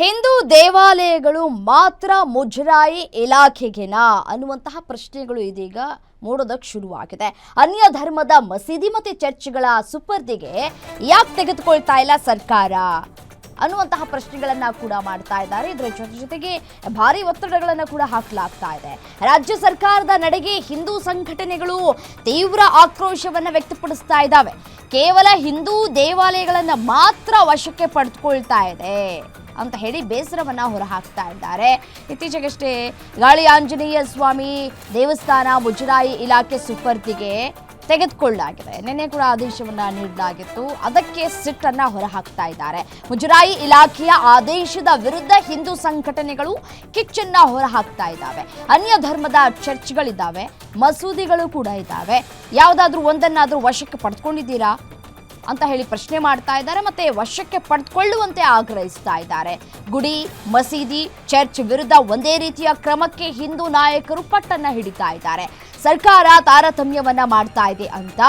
ಹಿಂದೂ ದೇವಾಲಯಗಳು ಮಾತ್ರ ಮುಜರಾಯಿ ಇಲಾಖೆಗೆನಾ ಅನ್ನುವಂತಹ ಪ್ರಶ್ನೆಗಳು ಇದೀಗ ಮೂಡೋದಕ್ಕೆ ಶುರುವಾಗಿದೆ. ಅನ್ಯ ಧರ್ಮದ ಮಸೀದಿ ಮತ್ತು ಚರ್ಚ್ಗಳ ಸುಪರ್ದಿಗೆ ಯಾಕೆ ತೆಗೆದುಕೊಳ್ತಾ ಇಲ್ಲ ಸರ್ಕಾರ? ಅನ್ನುವಂತಹ ಪ್ರಶ್ನೆಗಳನ್ನ ಕೂಡ ಮಾಡ್ತಾ ಇದ್ದಾರೆ. ಇದರ ಜೊತೆ ಜೊತೆಗೆ ಭಾರಿ ಒತ್ತಡಗಳನ್ನು ಕೂಡ ಹಾಕಲಾಗ್ತಾ ಇದೆ. ರಾಜ್ಯ ಸರ್ಕಾರದ ನಡೆಗೆ ಹಿಂದೂ ಸಂಘಟನೆಗಳು ತೀವ್ರ ಆಕ್ರೋಶವನ್ನು ವ್ಯಕ್ತಪಡಿಸ್ತಾ ಇದ್ದಾವೆ. ಕೇವಲ ಹಿಂದೂ ದೇವಾಲಯಗಳನ್ನು ಮಾತ್ರ ವಶಕ್ಕೆ ಪಡೆದುಕೊಳ್ತಾ ಇದೆ. ಅಂತ ಹೇಳಿ ಬೇಸರವನ್ನ ಹೊರಹಾಕ್ತಾ ಇದ್ದಾರೆ. ಇತ್ತೀಚೆಗಷ್ಟೇ ಗಾಳಿ ಆಂಜನೇಯ ಸ್ವಾಮಿ ದೇವಸ್ಥಾನ ಮುಜರಾಯಿ ಇಲಾಖೆ ಸುಪರ್ದಿಗೆ ತೆಗೆದುಕೊಳ್ಳಲಾಗಿದೆ ನಿನ್ನೆ ಕೂಡ ಆದೇಶವನ್ನ ನೀಡಲಾಗಿತ್ತು. ಅದಕ್ಕೆ ಸಿಟ್ಟನ್ನ ಹೊರಹಾಕ್ತಾ ಇದ್ದಾರೆ. ಮುಜರಾಯಿ ಇಲಾಖೆಯ ಆದೇಶದ ವಿರುದ್ಧ ಹಿಂದೂ ಸಂಘಟನೆಗಳು ಕಿಚ್ಚನ್ನ ಹೊರಹಾಕ್ತಾ ಇದ್ದಾವೆ. ಅನ್ಯ ಧರ್ಮದ ಚರ್ಚ್ಗಳಿದ್ದಾವೆ. ಮಸೂದಿಗಳು ಕೂಡ ಇದ್ದಾವೆ. ಯಾವುದಾದ್ರೂ ಒಂದನ್ನಾದರೂ ವಶಕ್ಕೆ ಪಡೆದುಕೊಂಡಿದ್ದೀರಾ ಅಂತ ಹೇಳಿ ಪ್ರಶ್ನೆ ಮಾಡ್ತಾ ಇದ್ದಾರೆ, ಮತ್ತೆ ವಶಕ್ಕೆ ಪಡೆದುಕೊಳ್ಳುವಂತೆ ಆಗ್ರಹಿಸ್ತಾ ಇದ್ದಾರೆ. ಗುಡಿ, ಮಸೀದಿ, ಚರ್ಚ್ ವಿರುದ್ಧ ಒಂದೇ ರೀತಿಯ ಕ್ರಮಕ್ಕೆ ಹಿಂದೂ ನಾಯಕರು ಪಟ್ಟನ್ನ ಹಿಡಿತಾ ಇದ್ದಾರೆ. ಸರ್ಕಾರ ತಾರತಮ್ಯವನ್ನ ಮಾಡ್ತಾ ಇದೆ ಅಂತ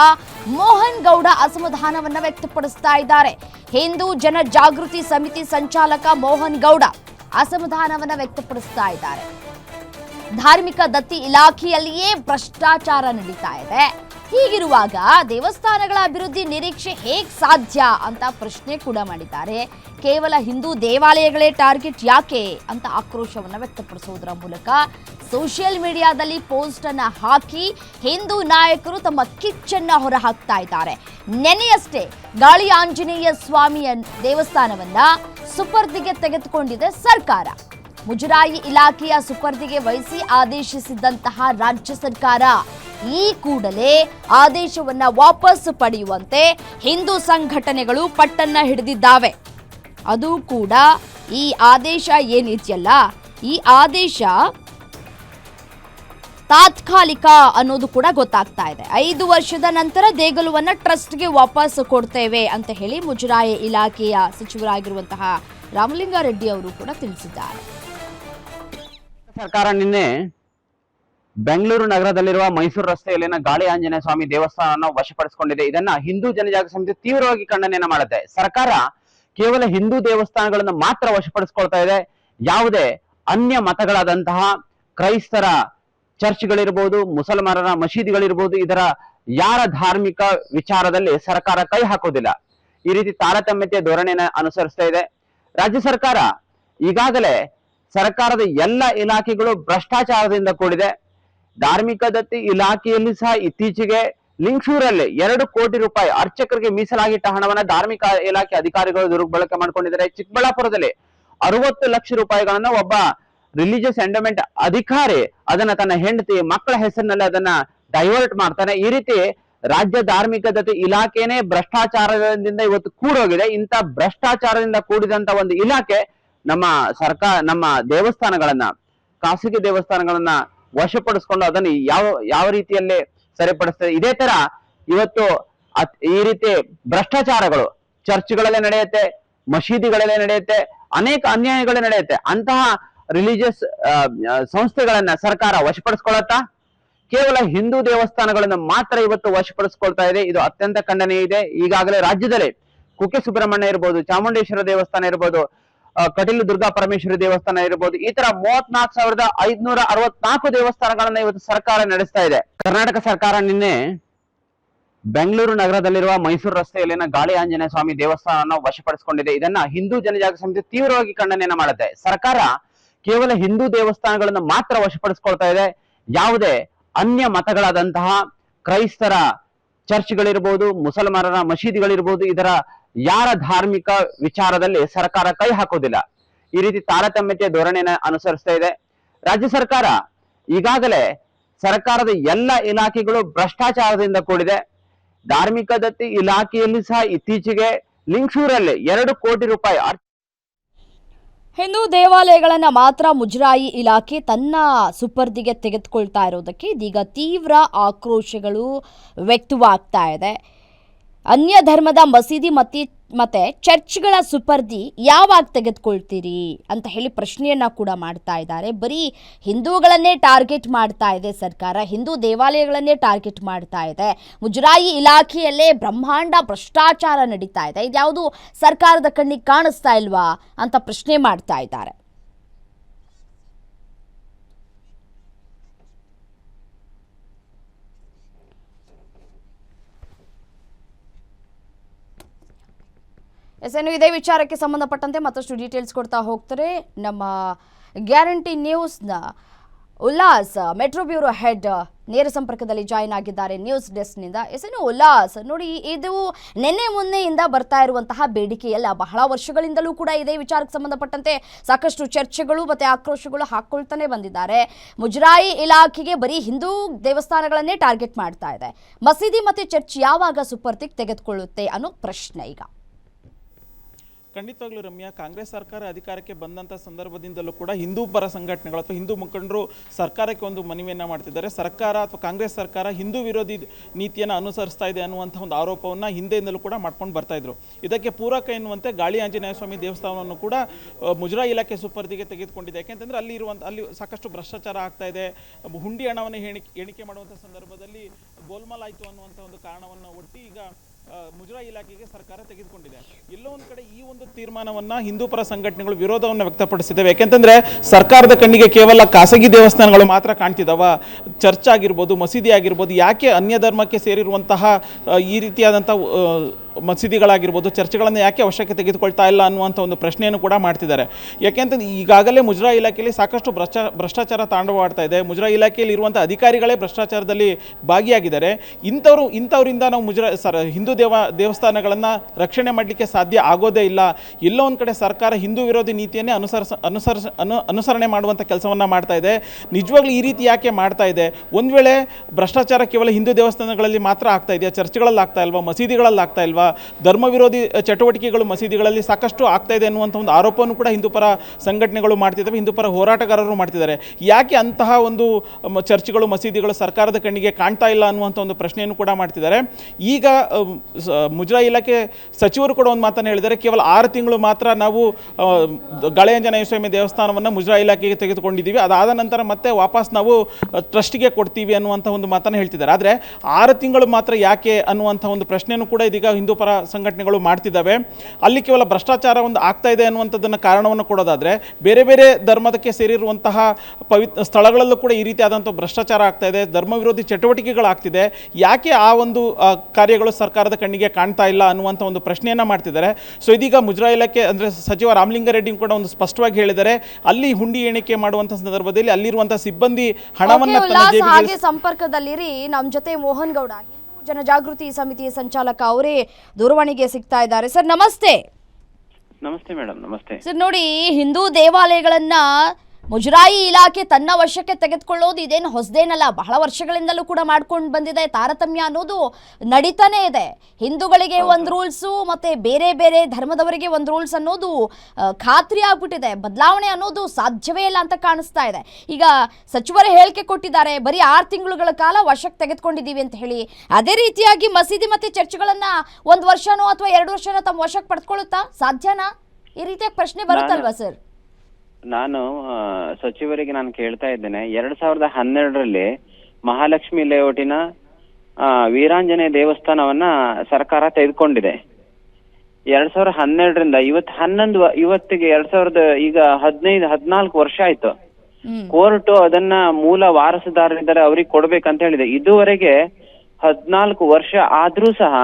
ಮೋಹನ್ ಗೌಡ ಅಸಮಾಧಾನವನ್ನ ವ್ಯಕ್ತಪಡಿಸ್ತಾ ಇದ್ದಾರೆ. ಹಿಂದೂ ಜನ ಜಾಗೃತಿ ಸಮಿತಿ ಸಂಚಾಲಕ ಮೋಹನ್ ಗೌಡ ಅಸಮಾಧಾನವನ್ನ ವ್ಯಕ್ತಪಡಿಸ್ತಾ ಇದ್ದಾರೆ. ಧಾರ್ಮಿಕ ದತ್ತಿ ಇಲಾಖೆಯಲ್ಲಿಯೇ ಭ್ರಷ್ಟಾಚಾರ ನಡೀತಾ ಇದೆ. ಹೀಗಿರುವಾಗ ದೇವಸ್ಥಾನಗಳ ಅಭಿವೃದ್ಧಿ ನಿರೀಕ್ಷೆ ಹೇಗ್ ಸಾಧ್ಯ ಅಂತ ಪ್ರಶ್ನೆ ಕೂಡ ಮಾಡಿದ್ದಾರೆ. ಕೇವಲ ಹಿಂದೂ ದೇವಾಲಯಗಳೇ ಟಾರ್ಗೆಟ್ ಯಾಕೆ ಅಂತ ಆಕ್ರೋಶವನ್ನು ವ್ಯಕ್ತಪಡಿಸುವುದರ ಮೂಲಕ ಸೋಷಿಯಲ್ ಮೀಡಿಯಾದಲ್ಲಿ ಪೋಸ್ಟ್ ಅನ್ನ ಹಾಕಿ ಹಿಂದೂ ನಾಯಕರು ತಮ್ಮ ಕಿಚ್ಚನ್ನ ಹೊರಹಾಕ್ತಾ ಇದ್ದಾರೆ. ನೆನೆಯಷ್ಟೇ ಗಾಳಿ ಆಂಜನೇಯ ಸ್ವಾಮಿಯ ದೇವಸ್ಥಾನವನ್ನ ಸುಪರ್ದಿಗೆ ತೆಗೆದುಕೊಂಡಿದೆ ಸರ್ಕಾರ. ಮುಜರಾಯಿ ಇಲಾಖೆಯ ಸುಪರ್ದಿಗೆ ವಹಿಸಿ ಆದೇಶಿಸಿದ್ದಂತಹ ರಾಜ್ಯ ಸರ್ಕಾರ ಈ ಕೂಡಲೇ ಆದೇಶವನ್ನ ವಾಪಸ್ ಪಡೆಯುವಂತೆ ಹಿಂದೂ ಸಂಘಟನೆಗಳು ಪಟ್ಟನ್ನ ಹಿಡಿದಿದ್ದಾವೆ. ಅದು ಕೂಡ ಈ ಆದೇಶ ಏನಿದೆಯಲ್ಲ, ಈ ಆದೇಶ ತಾತ್ಕಾಲಿಕ ಅನ್ನೋದು ಕೂಡ ಗೊತ್ತಾಗ್ತಾ ಇದೆ. ಐದು ವರ್ಷದ ನಂತರ ದೇಗುಲವನ್ನ ಟ್ರಸ್ಟ್ಗೆ ವಾಪಸ್ ಕೊಡ್ತೇವೆ ಅಂತ ಹೇಳಿ ಮುಜರಾಯಿ ಇಲಾಖೆಯ ಸಚಿವರಾಗಿರುವಂತಹ ರಾಮಲಿಂಗಾರೆಡ್ಡಿ ಅವರು ಕೂಡ ತಿಳಿಸಿದ್ದಾರೆ. ಸರ್ಕಾರ ನಿನ್ನೆ ಬೆಂಗಳೂರು ನಗರದಲ್ಲಿರುವ ಮೈಸೂರು ರಸ್ತೆಯಲ್ಲಿನ ಗಾಳಿ ಆಂಜನೇಯ ಸ್ವಾಮಿ ದೇವಸ್ಥಾನವನ್ನು ವಶಪಡಿಸಿಕೊಂಡಿದೆ. ಇದನ್ನ ಹಿಂದೂ ಜನಜಾಗೃತಿ ಸಮಿತಿ ತೀವ್ರವಾಗಿ ಖಂಡನೆಯನ್ನ ಮಾಡುತ್ತೆ. ಸರ್ಕಾರ ಕೇವಲ ಹಿಂದೂ ದೇವಸ್ಥಾನಗಳನ್ನು ಮಾತ್ರ ವಶಪಡಿಸಿಕೊಳ್ತಾ ಇದೆ. ಯಾವುದೇ ಅನ್ಯ ಮತಗಳಾದಂತಹ ಕ್ರೈಸ್ತರ ಚರ್ಚ್ಗಳಿರ್ಬೋದು, ಮುಸಲ್ಮಾನರ ಮಸೀದಿಗಳಿರ್ಬೋದು, ಇದರ ಯಾರ ಧಾರ್ಮಿಕ ವಿಚಾರದಲ್ಲಿ ಸರ್ಕಾರ ಕೈ ಹಾಕೋದಿಲ್ಲ ಈ ರೀತಿ ತಾರತಮ್ಯತೆಯ ಧೋರಣೆಯನ್ನ ಅನುಸರಿಸ್ತಾ ಇದೆ. ರಾಜ್ಯ ಸರ್ಕಾರ ಈಗಾಗಲೇ ಸರ್ಕಾರದ ಎಲ್ಲ ಇಲಾಖೆಗಳು ಭ್ರಷ್ಟಾಚಾರದಿಂದ ಕೂಡಿದೆ. ಧಾರ್ಮಿಕ ದತ್ತಿ ಇಲಾಖೆಯಲ್ಲಿ ಸಹ ಇತ್ತೀಚೆಗೆ ಲಿಂಗಸೂರಲ್ಲಿ ಎರಡು ಕೋಟಿ ರೂಪಾಯಿ ಅರ್ಚಕರಿಗೆ ಮೀಸಲಾಗಿಟ್ಟ ಹಣವನ್ನ ಧಾರ್ಮಿಕ ಇಲಾಖೆ ಅಧಿಕಾರಿಗಳು ದುರ್ಬಳಕೆ ಮಾಡ್ಕೊಂಡಿದ್ದಾರೆ. ಚಿಕ್ಕಬಳ್ಳಾಪುರದಲ್ಲಿ ಅರವತ್ತು ಲಕ್ಷ ರೂಪಾಯಿಗಳನ್ನ ಒಬ್ಬ ರಿಲಿಜಿಯಸ್ ಎಂಡಮೆಂಟ್ ಅಧಿಕಾರಿ ಅದನ್ನ ತನ್ನ ಹೆಂಡತಿ ಮಕ್ಕಳ ಹೆಸರಿನಲ್ಲಿ ಅದನ್ನ ಡೈವರ್ಟ್ ಮಾಡ್ತಾನೆ. ಈ ರೀತಿ ರಾಜ್ಯ ಧಾರ್ಮಿಕ ದತ್ತಿ ಇಲಾಖೆನೇ ಭ್ರಷ್ಟಾಚಾರದಿಂದ ಇವತ್ತು ಕೂಡೋಗಿದೆ. ಇಂಥ ಭ್ರಷ್ಟಾಚಾರದಿಂದ ಕೂಡಿದಂತ ಒಂದು ಇಲಾಖೆ ನಮ್ಮ ಸರ್ಕಾರ, ನಮ್ಮ ದೇವಸ್ಥಾನಗಳನ್ನ, ಖಾಸಗಿ ದೇವಸ್ಥಾನಗಳನ್ನ ವಶಪಡಿಸ್ಕೊಂಡು ಅದನ್ನು ಯಾವ ಯಾವ ರೀತಿಯಲ್ಲಿ ಸರಿಪಡಿಸ್ತದೆ ಇದೇ ತರ ಇವತ್ತು ಈ ರೀತಿ ಭ್ರಷ್ಟಾಚಾರಗಳು ಚರ್ಚ್ಗಳಲ್ಲೇ ನಡೆಯುತ್ತೆ, ಮಸೀದಿಗಳಲ್ಲೇ ನಡೆಯುತ್ತೆ, ಅನೇಕ ಅನ್ಯಾಯಗಳೇ ನಡೆಯುತ್ತೆ. ಅಂತಹ ರಿಲಿಜಿಯಸ್ ಸಂಸ್ಥೆಗಳನ್ನ ಸರ್ಕಾರ ವಶಪಡಿಸ್ಕೊಳತ್ತಾ? ಕೇವಲ ಹಿಂದೂ ದೇವಸ್ಥಾನಗಳನ್ನು ಮಾತ್ರ ಇವತ್ತು ವಶಪಡಿಸ್ಕೊಳ್ತಾ ಇದೆ. ಇದು ಅತ್ಯಂತ ಖಂಡನೀಯ ಇದೆ. ಈಗಾಗಲೇ ರಾಜ್ಯದಲ್ಲಿ ಕುಕ್ಕೆ ಸುಬ್ರಹ್ಮಣ್ಯ ಇರ್ಬೋದು, ಚಾಮುಂಡೇಶ್ವರ ದೇವಸ್ಥಾನ ಇರ್ಬೋದು ಕಟೀಲು ದುರ್ಗಾ ಪರಮೇಶ್ವರಿ ದೇವಸ್ಥಾನ ಇರಬಹುದು ಈ ತರ ಮೂವತ್ನಾಲ್ಕು ಸಾವಿರದ ಐದ್ನೂರ ಅರವತ್ನಾಲ್ಕು ದೇವಸ್ಥಾನಗಳನ್ನ ಇವತ್ತು ಸರ್ಕಾರ ನಡೆಸ್ತಾ ಇದೆ. ಕರ್ನಾಟಕ ಸರ್ಕಾರ ನಿನ್ನೆ ಬೆಂಗಳೂರು ನಗರದಲ್ಲಿರುವ ಮೈಸೂರು ರಸ್ತೆಯಲ್ಲಿನ ಗಾಳಿ ಆಂಜನೇಯ ಸ್ವಾಮಿ ದೇವಸ್ಥಾನವನ್ನು ವಶಪಡಿಸಿಕೊಂಡಿದೆ. ಇದನ್ನ ಹಿಂದೂ ಜನಜಾಗೃತಿ ಸಮಿತಿ ತೀವ್ರವಾಗಿ ಖಂಡನೆಯನ್ನ ಮಾಡುತ್ತೆ. ಸರ್ಕಾರ ಕೇವಲ ಹಿಂದೂ ದೇವಸ್ಥಾನಗಳನ್ನು ಮಾತ್ರ ವಶಪಡಿಸಿಕೊಳ್ತಾ ಇದೆ. ಯಾವುದೇ ಅನ್ಯ ಮತಗಳಾದಂತಹ ಕ್ರೈಸ್ತರ ಚರ್ಚ್ಗಳಿರ್ಬೋದು, ಮುಸಲ್ಮಾನರ ಮಸೀದಿಗಳಿರ್ಬೋದು, ಇದರ ಯಾರ ಧಾರ್ಮಿಕ ವಿಚಾರದಲ್ಲಿ ಸರ್ಕಾರ ಕೈ ಹಾಕೋದಿಲ್ಲ ಈ ರೀತಿ ತಾರತಮ್ಯತೆ ಧೋರಣೆಯನ್ನ ಅನುಸರಿಸ್ತಾ ಇದೆ. ರಾಜ್ಯ ಸರ್ಕಾರ ಈಗಾಗಲೇ ಸರ್ಕಾರದ ಎಲ್ಲ ಇಲಾಖೆಗಳು ಭ್ರಷ್ಟಾಚಾರದಿಂದ ಕೂಡಿದೆ. ಧಾರ್ಮಿಕ ದತ್ತಿ ಇಲಾಖೆಯಲ್ಲಿ ಸಹ ಇತ್ತೀಚೆಗೆ ಲಿಂಕ್ಸೂರಲ್ಲಿ ಎರಡು ಕೋಟಿ ರೂಪಾಯಿ ಹಿಂದೂ ದೇವಾಲಯಗಳನ್ನ ಮಾತ್ರ ಮುಜರಾಯಿ ಇಲಾಖೆ ತನ್ನ ಸುಪರ್ದಿಗೆ ತೆಗೆದುಕೊಳ್ತಾ ಇರೋದಕ್ಕೆ ಇದೀಗ ತೀವ್ರ ಆಕ್ರೋಶಗಳು ವ್ಯಕ್ತವಾಗ್ತಾ ಇದೆ. ಅನ್ಯ ಧರ್ಮದ ಮಸೀದಿ ಮತ್ತಿ, ಮತ್ತೆ ಚರ್ಚ್ಗಳ ಸುಪರ್ದಿ ಯಾವಾಗ ತೆಗೆದುಕೊಳ್ತೀರಿ ಅಂತ ಹೇಳಿ ಪ್ರಶ್ನೆಯನ್ನು ಕೂಡ ಮಾಡ್ತಾ ಇದ್ದಾರೆ. ಬರೀ ಹಿಂದೂಗಳನ್ನೇ ಟಾರ್ಗೆಟ್ ಮಾಡ್ತಾ ಇದೆ ಸರ್ಕಾರ, ಹಿಂದೂ ದೇವಾಲಯಗಳನ್ನೇ ಟಾರ್ಗೆಟ್ ಮಾಡ್ತಾ ಇದೆ. ಮುಜರಾಯಿ ಇಲಾಖೆಯಲ್ಲೇ ಬ್ರಹ್ಮಾಂಡ ಭ್ರಷ್ಟಾಚಾರ ನಡೀತಾ ಇದೆ. ಇದ್ಯಾವುದು ಸರ್ಕಾರದ ಕಣ್ಣಿಗೆ ಕಾಣಿಸ್ತಾ ಇಲ್ವಾ ಅಂತ ಪ್ರಶ್ನೆ ಮಾಡ್ತಾ ಇದ್ದಾರೆ. ಎಸ್ ಏನು ಇದೇ ವಿಚಾರಕ್ಕೆ ಸಂಬಂಧಪಟ್ಟಂತೆ ಮತ್ತಷ್ಟು ಡೀಟೇಲ್ಸ್ ಕೊಡ್ತಾ ಹೋಗ್ತಾರೆ. ನಮ್ಮ ಗ್ಯಾರಂಟಿ ನ್ಯೂಸ್ನ ಉಲ್ಲಾಸ್, ಮೆಟ್ರೋ ಬ್ಯೂರೋ ಹೆಡ್ ನೇರ ಸಂಪರ್ಕದಲ್ಲಿ ಜಾಯಿನ್ ಆಗಿದ್ದಾರೆ ನ್ಯೂಸ್ ಡೆಸ್ಕ್ನಿಂದ. ಎಸ್ ಏನು ಉಲ್ಲಾಸ್, ನೋಡಿ, ಇದು ನಿನ್ನೆ ಮೊನ್ನೆಯಿಂದ ಬರ್ತಾ ಇರುವಂತಹ ಬೇಡಿಕೆಯಲ್ಲ. ಬಹಳ ವರ್ಷಗಳಿಂದಲೂ ಕೂಡ ಇದೇ ವಿಚಾರಕ್ಕೆ ಸಂಬಂಧಪಟ್ಟಂತೆ ಸಾಕಷ್ಟು ಚರ್ಚೆಗಳು ಮತ್ತು ಆಕ್ರೋಶಗಳು ಹಾಕ್ಕೊಳ್ತಾನೆ ಬಂದಿದ್ದಾರೆ. ಮುಜರಾಯಿ ಇಲಾಖೆಗೆ ಬರೀ ಹಿಂದೂ ದೇವಸ್ಥಾನಗಳನ್ನೇ ಟಾರ್ಗೆಟ್ ಮಾಡ್ತಾ ಇದೆ. ಮಸೀದಿ ಮತ್ತು ಚರ್ಚ್ ಯಾವಾಗ ಸುಪರ್ತಿಗೆ ತೆಗೆದುಕೊಳ್ಳುತ್ತೆ ಅನ್ನೋ ಪ್ರಶ್ನೆ ಈಗ. ಖಂಡಿತವಾಗ್ಲೂ ರಮ್ಯಾ, ಕಾಂಗ್ರೆಸ್ ಸರ್ಕಾರ ಅಧಿಕಾರಕ್ಕೆ ಬಂದಂಥ ಸಂದರ್ಭದಿಂದಲೂ ಕೂಡ ಹಿಂದೂ ಪರ ಸಂಘಟನೆಗಳು ಅಥವಾ ಹಿಂದೂ ಮುಖಂಡರು ಸರ್ಕಾರಕ್ಕೆ ಒಂದು ಮನವಿಯನ್ನು ಮಾಡ್ತಿದ್ದಾರೆ. ಸರ್ಕಾರ ಅಥವಾ ಕಾಂಗ್ರೆಸ್ ಸರ್ಕಾರ ಹಿಂದೂ ವಿರೋಧಿ ನೀತಿಯನ್ನು ಅನುಸರಿಸ್ತಾ ಇದೆ ಅನ್ನುವಂಥ ಒಂದು ಆರೋಪವನ್ನು ಹಿಂದೆಯಿಂದಲೂ ಕೂಡ ಮಾಡ್ಕೊಂಡು ಬರ್ತಾ ಇದ್ರು. ಇದಕ್ಕೆ ಪೂರಕ ಎನ್ನುವಂತೆ ಗಾಳಿ ಆಂಜನೇಯ ಸ್ವಾಮಿ ದೇವಸ್ಥಾನವನ್ನು ಕೂಡ ಮುಜರಾ ಇಲಾಖೆ ಸುಪರ್ದಿಗೆ ತೆಗೆದುಕೊಂಡಿದೆ. ಯಾಕೆಂತಂದರೆ ಅಲ್ಲಿ ಇರುವಂಥ ಅಲ್ಲಿ ಸಾಕಷ್ಟು ಭ್ರಷ್ಟಾಚಾರ ಆಗ್ತಾ ಇದೆ. ಹುಂಡಿ ಹಣವನ್ನು ಎಣಿಕೆ ಎಣಿಕೆ ಮಾಡುವಂಥ ಸಂದರ್ಭದಲ್ಲಿ ಗೋಲ್ಮಾಲ್ ಆಯಿತು ಅನ್ನುವಂಥ ಒಂದು ಕಾರಣವನ್ನು ಒಟ್ಟಿ ಈಗ ಮುಜರಾಯಿ ಇಲಾಖೆಗೆ ಸರ್ಕಾರ ತೆಗೆದುಕೊಂಡಿದೆ. ಎಲ್ಲೋ ಒಂದು ಕಡೆ ಈ ಒಂದು ತೀರ್ಮಾನವನ್ನ ಹಿಂದೂ ಪರ ಸಂಘಟನೆಗಳು ವಿರೋಧವನ್ನು ವ್ಯಕ್ತಪಡಿಸಿದ್ದಾವೆ. ಯಾಕೆಂತಂದ್ರೆ ಸರ್ಕಾರದ ಕಣ್ಣಿಗೆ ಕೇವಲ ಖಾಸಗಿ ದೇವಸ್ಥಾನಗಳು ಮಾತ್ರ ಕಾಣ್ತಿದಾವ. ಚರ್ಚ್ ಆಗಿರ್ಬೋದು, ಮಸೀದಿ ಆಗಿರ್ಬೋದು, ಯಾಕೆ ಅನ್ಯ ಧರ್ಮಕ್ಕೆ ಸೇರಿರುವಂತಹ ಈ ರೀತಿಯಾದಂಥ ಮಸೀದಿಗಳಾಗಿರ್ಬೋದು, ಚರ್ಚ್ಗಳನ್ನು ಯಾಕೆ ಅವಶ್ಯಕತೆ ತೆಗೆದುಕೊಳ್ತಾ ಇಲ್ಲ ಅನ್ನುವಂಥ ಒಂದು ಪ್ರಶ್ನೆಯನ್ನು ಕೂಡ ಮಾಡ್ತಿದ್ದಾರೆ. ಯಾಕೆಂತಂದ್ರೆ ಈಗಾಗಲೇ ಮುಜರಾ ಇಲಾಖೆಯಲ್ಲಿ ಸಾಕಷ್ಟು ಭ್ರಷ್ಟಾ, ಭ್ರಷ್ಟಾಚಾರ ತಾಂಡವವಾಡ್ತಾ ಇದೆ. ಮುಜರಾ ಇಲಾಖೆಯಲ್ಲಿ ಇರುವಂಥ ಅಧಿಕಾರಿಗಳೇ ಭ್ರಷ್ಟಾಚಾರದಲ್ಲಿ ಭಾಗಿಯಾಗಿದ್ದಾರೆ. ಇಂಥವರು, ಇಂಥವರಿಂದ ನಾವು ಮುಜರಾ, ಸರ್, ಹಿಂದೂ ದೇವ, ದೇವಸ್ಥಾನಗಳನ್ನು ರಕ್ಷಣೆ ಮಾಡಲಿಕ್ಕೆ ಸಾಧ್ಯ ಆಗೋದೇ ಇಲ್ಲ. ಎಲ್ಲೋ ಒಂದು ಕಡೆ ಸರ್ಕಾರ ಹಿಂದೂ ವಿರೋಧಿ ನೀತಿಯನ್ನೇ ಅನುಸರಿಸ ಅನುಸರಿಸ ಅನು, ಅನುಸರಣೆ ಮಾಡುವಂಥ ಕೆಲಸವನ್ನು ಮಾಡ್ತಾ ಇದೆ. ನಿಜವಾಗ್ಲೂ ಈ ರೀತಿ ಯಾಕೆ ಮಾಡ್ತಾ ಇದೆ? ಒಂದು ವೇಳೆ ಭ್ರಷ್ಟಾಚಾರ ಕೇವಲ ಹಿಂದೂ ದೇವಸ್ಥಾನಗಳಲ್ಲಿ ಮಾತ್ರ ಆಗ್ತಾ ಇದೆಯಾ? ಚರ್ಚ್ಗಳಲ್ಲಿ ಆಗ್ತಾ ಇಲ್ವಾ? ಮಸೀದಿಗಳಲ್ಲಿ ಆಗ್ತಾ ಇಲ್ವಾ? ಧರ್ಮ ವಿರೋಧಿ ಚಟುವಟಿಕೆಗಳು ಮಸೀದಿಗಳಲ್ಲಿ ಸಾಕಷ್ಟು ಆಗ್ತಾ ಇದೆ ಅನ್ನುವಂಥ ಒಂದು ಆರೋಪವನ್ನು ಕೂಡ ಹಿಂದೂಪರ ಸಂಘಟನೆಗಳು ಮಾಡ್ತಿದ್ದಾವೆ ಹಿಂದೂಪರ ಹೋರಾಟಗಾರರು ಮಾಡ್ತಿದ್ದಾರೆ. ಯಾಕೆ ಅಂತಹ ಒಂದು ಚರ್ಚ್ಗಳು, ಮಸೀದಿಗಳು ಸರ್ಕಾರದ ಕಣ್ಣಿಗೆ ಕಾಣ್ತಾ ಇಲ್ಲ ಅನ್ನುವಂಥ ಒಂದು ಪ್ರಶ್ನೆಯನ್ನು ಕೂಡ ಮಾಡ್ತಿದ್ದಾರೆ. ಈಗ ಮುಜರಾ ಇಲಾಖೆ ಸಚಿವರು ಕೂಡ ಒಂದು ಮಾತನ್ನು ಹೇಳಿದ್ದಾರೆ, ಕೇವಲ ಆರು ತಿಂಗಳು ಮಾತ್ರ ನಾವು ಗಾಳಿಯಂಜನೇಯ ಸ್ವಾಮಿ ದೇವಸ್ಥಾನವನ್ನು ಮುಜರಾ ಇಲಾಖೆಗೆ ತೆಗೆದುಕೊಂಡಿದ್ದೀವಿ. ಅದಾದ ನಂತರ ಮತ್ತೆ ವಾಪಸ್ ನಾವು ಟ್ರಸ್ಟಿಗೆ ಕೊಡ್ತೀವಿ ಅನ್ನುವಂಥ ಒಂದು ಮಾತನ್ನು ಹೇಳ್ತಿದ್ದಾರೆ. ಆದರೆ ಆರು ತಿಂಗಳು ಮಾತ್ರ ಯಾಕೆ ಅನ್ನುವಂಥ ಒಂದು ಪ್ರಶ್ನೆಯೂ ಕೂಡ ಇದೀಗ ಹಿಂದೂ ಪರ ಸಂಘಟನೆಗಳು ಮಾಡ್ತಿದ್ದಾವೆ. ಅಲ್ಲಿ ಕೇವಲ ಭ್ರಷ್ಟಾಚಾರ ಒಂದು ಆಗ್ತಾ ಇದೆ ಅನ್ನುವಂಥದ್ದನ್ನು ಕಾರಣವನ್ನು ಕೊಡೋದಾದರೆ ಬೇರೆ ಬೇರೆ ಧರ್ಮದಕ್ಕೆ ಸೇರಿರುವಂತಹ ಪವಿತ್ರ ಸ್ಥಳಗಳಲ್ಲೂ ಕೂಡ ಈ ರೀತಿಯಾದಂಥ ಭ್ರಷ್ಟಾಚಾರ ಆಗ್ತಾ ಇದೆ ಧರ್ಮ ವಿರೋಧಿ ಚಟುವಟಿಕೆಗಳಾಗ್ತಿದೆ ಯಾಕೆ ಆ ಒಂದು ಕಾರ್ಯಗಳು ಸರ್ಕಾರದ ಕಣ್ಣಿಗೆ ಕಾಣ್ತಾ ಇಲ್ಲ ಅನ್ನುವಂಥ ಒಂದು ಪ್ರಶ್ನೆಯನ್ನು ಮಾಡ್ತಿದ್ದಾರೆ. ಸೊ ಇದೀಗ ಮುಜರಾ ಇಲಾಖೆ ಅಂದರೆ ಸಚಿವ ರಾಮಲಿಂಗಾರೆಡ್ಡಿ ಕೂಡ ಒಂದು ಸ್ಪಷ್ಟವಾಗಿ ಹೇಳಿದ್ದಾರೆ. ಅಲ್ಲಿ ಹುಂಡಿ ಎಣಿಕೆ ಮಾಡುವಂಥ ಸಂದರ್ಭದಲ್ಲಿ ಅಲ್ಲಿರುವಂಥ ಸಿಬ್ಬಂದಿ ಹಣವನ್ನು ಸಂಪರ್ಕದಲ್ಲಿರಿ. ನಮ್ಮ ಜೊತೆ ಮೋಹನ್ ಗೌಡ ಹಿಂದೂ ಜನಜಾಗೃತಿ ಸಮಿತಿಯ ಸಂಚಾಲಕ ಅವರೇ ದೂರವಾಣಿಗೆ ಸಿಗ್ತಾ ಇದ್ದಾರೆ. ಸರ್ ನಮಸ್ತೆ. ನಮಸ್ತೆ ಮೇಡಮ್ ನಮಸ್ತೆ. ಸರ್ ನೋಡಿ ಹಿಂದೂ ದೇವಾಲಯಗಳನ್ನ ಮುಜರಾಯಿ ಇಲಾಖೆ ತನ್ನ ವಶಕ್ಕೆ ತೆಗೆದುಕೊಳ್ಳೋದು ಇದೇನು ಹೊಸದೇನಲ್ಲ ಬಹಳ ವರ್ಷಗಳಿಂದಲೂ ಕೂಡ ಮಾಡ್ಕೊಂಡು ಬಂದಿದೆ ತಾರತಮ್ಯ ಅನ್ನೋದು ನಡೀತಾನೆ ಇದೆ. ಹಿಂದೂಗಳಿಗೆ ಒಂದು ರೂಲ್ಸು ಮತ್ತೆ ಬೇರೆ ಬೇರೆ ಧರ್ಮದವರಿಗೆ ಒಂದು ರೂಲ್ಸ್ ಅನ್ನೋದು ಖಾತ್ರಿ ಆಗ್ಬಿಟ್ಟಿದೆ. ಬದಲಾವಣೆ ಅನ್ನೋದು ಸಾಧ್ಯವೇ ಇಲ್ಲ ಅಂತ ಕಾಣಿಸ್ತಾ ಇದೆ. ಈಗ ಸಚಿವರು ಹೇಳಿಕೆ ಕೊಟ್ಟಿದ್ದಾರೆ ಬರೀ ಆರು ತಿಂಗಳುಗಳ ಕಾಲ ವಶಕ್ಕೆ ತೆಗೆದುಕೊಂಡಿದ್ದೀವಿ ಅಂತ ಹೇಳಿ. ಅದೇ ರೀತಿಯಾಗಿ ಮಸೀದಿ ಮತ್ತೆ ಚರ್ಚ್ಗಳನ್ನು ಒಂದು ವರ್ಷನೋ ಅಥವಾ ಎರಡು ವರ್ಷನೋ ತಮ್ಮ ವಶಕ್ಕೆ ಪಡೆದುಕೊಳ್ಳುತ್ತಾ ಸಾಧ್ಯನಾ? ಈ ರೀತಿಯಾಗಿ ಪ್ರಶ್ನೆ ಬರುತ್ತಲ್ವಾ ಸರ್? ನಾನು ಸಚಿವರಿಗೆ ನಾನು ಕೇಳ್ತಾ ಇದ್ದೇನೆ. ಎರಡ್ ಸಾವಿರದ ಹನ್ನೆರಡರಲ್ಲಿ ಮಹಾಲಕ್ಷ್ಮಿ ಲೇಔಟಿನ ವೀರಾಂಜನೇಯ ದೇವಸ್ಥಾನವನ್ನ ಸರ್ಕಾರ ತೆಗೆದುಕೊಂಡಿದೆ. ಎರಡ್ ಸಾವಿರದ ಹನ್ನೆರಡರಿಂದ ಇವತ್ ಹನ್ನೊಂದು ಇವತ್ತಿಗೆ ಎರಡ್ ಸಾವಿರದ ಈಗ ಹದಿನೈದು ಹದಿನಾಲ್ಕು ವರ್ಷ ಆಯ್ತು. ಕೋರ್ಟ್ ಅದನ್ನ ಮೂಲ ವಾರಸುದಾರರಿದ್ದಾರೆ ಅವ್ರಿಗೆ ಕೊಡ್ಬೇಕಂತ ಹೇಳಿದೆ. ಇದುವರೆಗೆ ಹದ್ನಾಲ್ಕು ವರ್ಷ ಆದ್ರೂ ಸಹ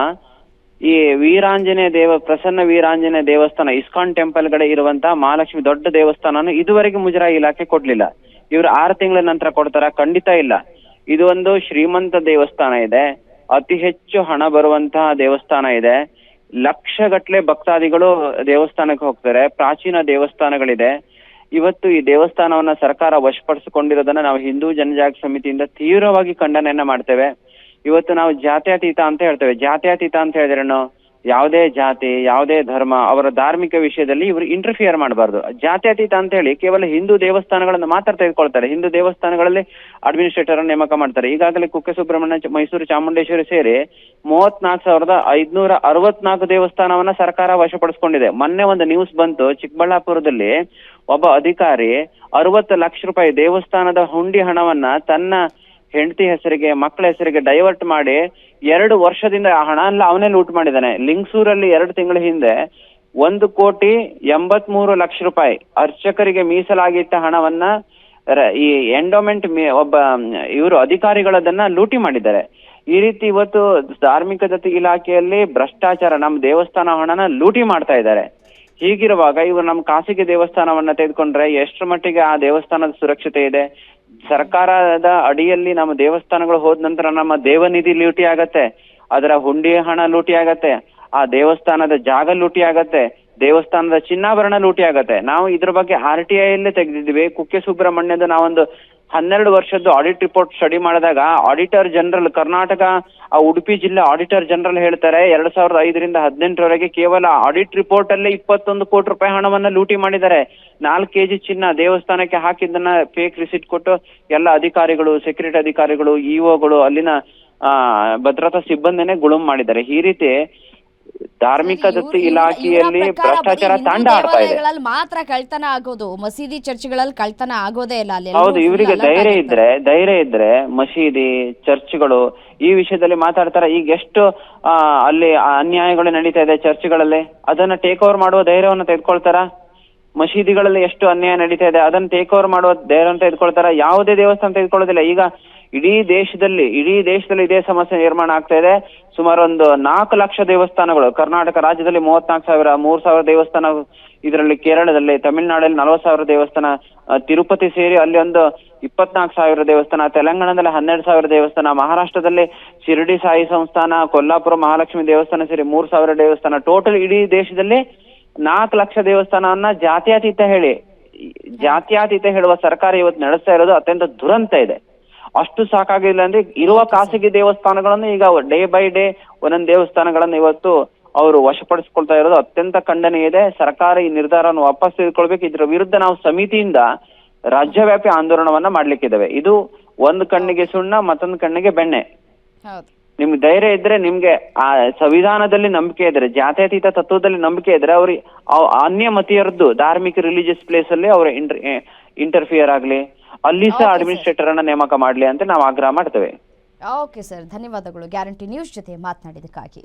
ಈ ವೀರಾಂಜನೇಯ ದೇವ, ಪ್ರಸನ್ನ ವೀರಾಂಜನೇಯ ದೇವಸ್ಥಾನ, ಇಸ್ಕಾನ್ ಟೆಂಪಲ್ ಕಡೆ ಇರುವಂತಹ ಮಹಾಲಕ್ಷ್ಮಿ ದೊಡ್ಡ ದೇವಸ್ಥಾನನ ಇದುವರೆಗೆ ಮುಜರಾಯಿ ಇಲಾಖೆ ಕೊಡ್ಲಿಲ್ಲ. ಇವ್ರು ಆರು ತಿಂಗಳ ನಂತರ ಕೊಡ್ತಾರ, ಖಂಡಿತ ಇಲ್ಲ. ಇದು ಒಂದು ಶ್ರೀಮಂತ ದೇವಸ್ಥಾನ ಇದೆ. ಅತಿ ಹೆಚ್ಚು ಹಣ ಬರುವಂತಹ ದೇವಸ್ಥಾನ ಇದೆ. ಲಕ್ಷಗಟ್ಲೆ ಭಕ್ತಾದಿಗಳು ದೇವಸ್ಥಾನಕ್ಕೆ ಹೋಗ್ತಾರೆ. ಪ್ರಾಚೀನ ದೇವಸ್ಥಾನಗಳಿದೆ. ಇವತ್ತು ಈ ದೇವಸ್ಥಾನವನ್ನ ಸರ್ಕಾರ ವಶಪಡಿಸಿಕೊಂಡಿರೋದನ್ನ ನಾವು ಹಿಂದೂ ಜನಜಾಗ ಸಮಿತಿಯಿಂದ ತೀವ್ರವಾಗಿ ಖಂಡನೆಯನ್ನ ಮಾಡ್ತೇವೆ. ಇವತ್ತು ನಾವು ಜಾತ್ಯಾತೀತ ಅಂತ ಹೇಳ್ತೇವೆ. ಜಾತ್ಯತೀತ ಅಂತ ಹೇಳಿದ್ರೇನು ಯಾವುದೇ ಜಾತಿ, ಯಾವುದೇ ಧರ್ಮ, ಅವರ ಧಾರ್ಮಿಕ ವಿಷಯದಲ್ಲಿ ಇವರು ಇಂಟರ್ಫಿಯರ್ ಮಾಡಬಾರ್ದು. ಜಾತ್ಯತೀತ ಅಂತ ಹೇಳಿ ಕೇವಲ ಹಿಂದೂ ದೇವಸ್ಥಾನಗಳನ್ನು ಮಾತ್ರ ತೆಗೆದುಕೊಳ್ತಾರೆ. ಹಿಂದೂ ದೇವಸ್ಥಾನಗಳಲ್ಲಿ ಅಡ್ಮಿನಿಸ್ಟ್ರೇಟರ್ ನೇಮಕ ಮಾಡ್ತಾರೆ. ಈಗಾಗಲೇ ಕುಕ್ಕೆ ಸುಬ್ರಹ್ಮಣ್ಯ ಮೈಸೂರು ಚಾಮುಂಡೇಶ್ವರಿ ಸೇರಿ ಮೂವತ್ನಾಲ್ಕು ಸಾವಿರದ ಐದ್ನೂರ ಅರವತ್ನಾಲ್ಕು ದೇವಸ್ಥಾನವನ್ನ ಸರ್ಕಾರ ವಶಪಡಿಸಿಕೊಂಡಿದೆ. ಮೊನ್ನೆ ಒಂದು ನ್ಯೂಸ್ ಬಂತು. ಚಿಕ್ಕಬಳ್ಳಾಪುರದಲ್ಲಿ ಒಬ್ಬ ಅಧಿಕಾರಿ ಅರವತ್ತು ಲಕ್ಷ ರೂಪಾಯಿ ದೇವಸ್ಥಾನದ ಹುಂಡಿ ಹಣವನ್ನ ತನ್ನ ಹೆಂಡತಿ ಹೆಸರಿಗೆ ಮಕ್ಕಳ ಹೆಸರಿಗೆ ಡೈವರ್ಟ್ ಮಾಡಿ ಎರಡು ವರ್ಷದಿಂದ ಆ ಹಣ ಎಲ್ಲ ಅವನೇ ಲೂಟ್ ಮಾಡಿದ್ದಾನೆ. ಲಿಂಗ್ಸೂರಲ್ಲಿ ಎರಡು ತಿಂಗಳ ಹಿಂದೆ ಒಂದು ಕೋಟಿ ಎಂಬತ್ಮೂರು ಲಕ್ಷ ರೂಪಾಯಿ ಅರ್ಚಕರಿಗೆ ಮೀಸಲಾಗಿಟ್ಟ ಹಣವನ್ನ ಈ ಎಂಡೋಮೆಂಟ್ ಒಬ್ಬ ಇವರು ಅಧಿಕಾರಿಗಳದನ್ನ ಲೂಟಿ ಮಾಡಿದ್ದಾರೆ. ಈ ರೀತಿ ಇವತ್ತು ಧಾರ್ಮಿಕ ದತ್ತಿ ಇಲಾಖೆಯಲ್ಲಿ ಭ್ರಷ್ಟಾಚಾರ ನಮ್ಮ ದೇವಸ್ಥಾನ ಹಣನ ಲೂಟಿ ಮಾಡ್ತಾ ಇದ್ದಾರೆ. ಹೀಗಿರುವಾಗ ಇವರು ನಮ್ಮ ಖಾಸಗಿ ದೇವಸ್ಥಾನವನ್ನ ತೆಗೆದುಕೊಂಡ್ರೆ ಎಷ್ಟರ ಮಟ್ಟಿಗೆ ಆ ದೇವಸ್ಥಾನದ ಸುರಕ್ಷತೆ ಇದೆ? ಸರ್ಕಾರದ ಅಡಿಯಲ್ಲಿ ನಮ್ಮ ದೇವಸ್ಥಾನಗಳು ಹೋದ ನಂತರ ನಮ್ಮ ದೇವನಿಧಿ ಲೂಟಿ ಆಗತ್ತೆ, ಅದರ ಹುಂಡಿ ಹಣ ಲೂಟಿ ಆಗತ್ತೆ, ಆ ದೇವಸ್ಥಾನದ ಜಾಗ ಲೂಟಿ ಆಗತ್ತೆ, ದೇವಸ್ಥಾನದ ಚಿನ್ನಾಭರಣ ಲೂಟಿ ಆಗತ್ತೆ. ನಾವು ಇದ್ರ ಬಗ್ಗೆ ಆರ್ ಟಿ ಐ ಅಲ್ಲೇ ತೆಗೆದಿದ್ವಿ ಕುಕ್ಕೆ ಸುಬ್ರಹ್ಮಣ್ಯದ ನಾವೊಂದು ಹನ್ನೆರಡು ವರ್ಷದ್ದು ಆಡಿಟ್ ರಿಪೋರ್ಟ್ ಸ್ಟಡಿ ಮಾಡಿದಾಗ ಆಡಿಟರ್ ಜನರಲ್ ಕರ್ನಾಟಕ, ಆ ಉಡುಪಿ ಜಿಲ್ಲೆ ಆಡಿಟರ್ ಜನರಲ್ ಹೇಳ್ತಾರೆ, ಎರಡ್ ಸಾವಿರದ ಐದರಿಂದ ಹದಿನೆಂಟರವರೆಗೆ ಕೇವಲ ಆಡಿಟ್ ರಿಪೋರ್ಟ್ ಅಲ್ಲೇ ಇಪ್ಪತ್ತೊಂದು ಕೋಟಿ ರೂಪಾಯಿ ಹಣವನ್ನ ಲೂಟಿ ಮಾಡಿದ್ದಾರೆ. ನಾಲ್ಕು ಕೆಜಿ ಚಿನ್ನ ದೇವಸ್ಥಾನಕ್ಕೆ ಹಾಕಿದ್ದನ್ನ ಫೇಕ್ ರಿಸಿಟ್ ಕೊಟ್ಟು ಎಲ್ಲ ಅಧಿಕಾರಿಗಳು ಸೆಕ್ಯೂರಿಟಿ ಅಧಿಕಾರಿಗಳು ಇಒಗಳು ಅಲ್ಲಿನ ಆ ಭದ್ರತಾ ಸಿಬ್ಬಂದಿನೇ ಗುಳುಂ ಮಾಡಿದ್ದಾರೆ. ಈ ರೀತಿ ಧಾರ್ಮಿಕ ದತ್ತಿ ಇಲಾಖೆಯಲ್ಲಿ ಭ್ರಷ್ಟಾಚಾರ ತಂಡ ಆಡ್ತಾ ಇದೆ. ಮಾತ್ರ ಕಳ್ತನ ಆಗೋದು ಮಸೀದಿ ಚರ್ಚ್ಗಳಲ್ಲಿ ಕಳ್ತನ ಆಗೋದೇ ಇಲ್ಲ ಅಲ್ಲಿ ಹೌದು ಇವರಿಗೆ ಧೈರ್ಯ ಇದ್ರೆ ಧೈರ್ಯ ಇದ್ರೆ ಮಸೀದಿ ಚರ್ಚ್ಗಳು ಈ ವಿಷಯದಲ್ಲಿ ಮಾತಾಡ್ತಾರೆ. ಈಗ ಎಷ್ಟು ಅಲ್ಲಿ ಅನ್ಯಾಯಗಳು ನಡೀತಾ ಇದೆ ಚರ್ಚ್ಗಳಲ್ಲಿ? ಅದನ್ನ ಟೇಕ್ ಓವರ್ ಮಾಡುವ ಧೈರ್ಯವನ್ನು ತೆಗೆದುಕೊಳ್ತಾರ? ಮಸೀದಿಗಳಲ್ಲಿ ಎಷ್ಟು ಅನ್ಯಾಯ ನಡೀತಾ ಇದೆ, ಅದನ್ನ ಟೇಕ್ ಓವರ್ ಮಾಡುವ ದೇವರಂತ ಇದ್ಕೊಳ್ತಾರ ಯಾವುದೇ ದೇವಸ್ಥಾನ ತೆಗೆದುಕೊಳ್ಳೋದಿಲ್ಲ ಈಗ ಇಡೀ ದೇಶದಲ್ಲಿ ಇಡೀ ದೇಶದಲ್ಲಿ ಇದೇ ಸಮಸ್ಯೆ ನಿರ್ಮಾಣ ಆಗ್ತಾ ಇದೆ. ಸುಮಾರು ಒಂದು ನಾಲ್ಕು ಲಕ್ಷ ದೇವಸ್ಥಾನಗಳು, ಕರ್ನಾಟಕ ರಾಜ್ಯದಲ್ಲಿ ಮೂವತ್ನಾಲ್ಕು ಸಾವಿರ, ಮೂರ್ ಸಾವಿರ ದೇವಸ್ಥಾನ ಇದರಲ್ಲಿ ಕೇರಳದಲ್ಲಿ, ತಮಿಳುನಾಡಲ್ಲಿ ನಲವತ್ತು ಸಾವಿರ ದೇವಸ್ಥಾನ ತಿರುಪತಿ ಸೇರಿ ಅಲ್ಲಿ ಒಂದು ಇಪ್ಪತ್ನಾಲ್ಕು ಸಾವಿರ ದೇವಸ್ಥಾನ, ತೆಲಂಗಾಣದಲ್ಲಿ ಹನ್ನೆರಡು ಸಾವಿರ ದೇವಸ್ಥಾನ, ಮಹಾರಾಷ್ಟ್ರದಲ್ಲಿ ಶಿರಡಿ ಸಾಯಿ ಸಂಸ್ಥಾನ, ಕೊಲ್ಲಾಪುರ ಮಹಾಲಕ್ಷ್ಮಿ ದೇವಸ್ಥಾನ ಸೇರಿ ಮೂರ್ ಸಾವಿರ ದೇವಸ್ಥಾನ. ಟೋಟಲ್ ಇಡೀ ದೇಶದಲ್ಲಿ ನಾಲ್ಕು ಲಕ್ಷ ದೇವಸ್ಥಾನವನ್ನ ಜಾತ್ಯಾತೀತ ಹೇಳಿ, ಜಾತ್ಯಾತೀತ ಹೇಳುವ ಸರ್ಕಾರ ಇವತ್ತು ನಡೆಸ್ತಾ ಇರೋದು ಅತ್ಯಂತ ದುರಂತ ಇದೆ. ಅಷ್ಟು ಸಾಕಾಗಿಲ್ಲ ಅಂದ್ರೆ ಇರುವ ಖಾಸಗಿ ದೇವಸ್ಥಾನಗಳನ್ನು ಈಗ ಡೇ ಬೈ ಡೇ ಒಂದೊಂದು ದೇವಸ್ಥಾನಗಳನ್ನು ಇವತ್ತು ಅವರು ವಶಪಡಿಸ್ಕೊಳ್ತಾ ಇರೋದು ಅತ್ಯಂತ ಖಂಡನೆ ಇದೆ. ಸರ್ಕಾರ ಈ ನಿರ್ಧಾರವನ್ನು ವಾಪಸ್ ತೆಗೆದುಕೊಳ್ಬೇಕು. ಇದರ ವಿರುದ್ಧ ನಾವು ಸಮಿತಿಯಿಂದ ರಾಜ್ಯವ್ಯಾಪಿ ಆಂದೋಲನವನ್ನ ಮಾಡ್ಲಿಕ್ಕಿದ್ದೇವೆ. ಇದು ಒಂದು ಕಣ್ಣಿಗೆ ಸುಣ್ಣ, ಮತ್ತೊಂದು ಕಣ್ಣಿಗೆ ಬೆಣ್ಣೆ. ನಿಮ್ಗೆ ಧೈರ್ಯ ಇದ್ರೆ ನಿಮ್ಗೆ ಆ ಸಂವಿಧಾನದಲ್ಲಿ ನಂಬಿಕೆ ಇದ್ರೆ ಜಾತ್ಯತೀತ ತತ್ವದಲ್ಲಿ ನಂಬಿಕೆ ಇದ್ರೆ ಅವ್ರಿ ಅವ್- ಅನ್ಯ ಮತೀಯರದ್ದು ಧಾರ್ಮಿಕ ರಿಲಿಜಿಯಸ್ ಪ್ಲೇಸ್ ಅಲ್ಲಿ ಅವ್ರ ಇಂಟರ್ ಇಂಟರ್ಫಿಯರ್ ಆಗ್ಲಿ ಅಲ್ಲಿ ಸಹ ಅಡ್ಮಿನಿಸ್ಟ್ರೇಟರ್ ಅನ್ನ ನೇಮಕ ಮಾಡ್ಲಿ ಅಂತ ನಾವು ಆಗ್ರಹ ಮಾಡ್ತೇವೆ. ಓಕೆ ಸರ್ ಧನ್ಯವಾದಗಳು. ಗ್ಯಾರಂಟಿ ನ್ಯೂಸ್ ಜೊತೆ ಮಾತನಾಡಿದಕ್ಕಾಗಿ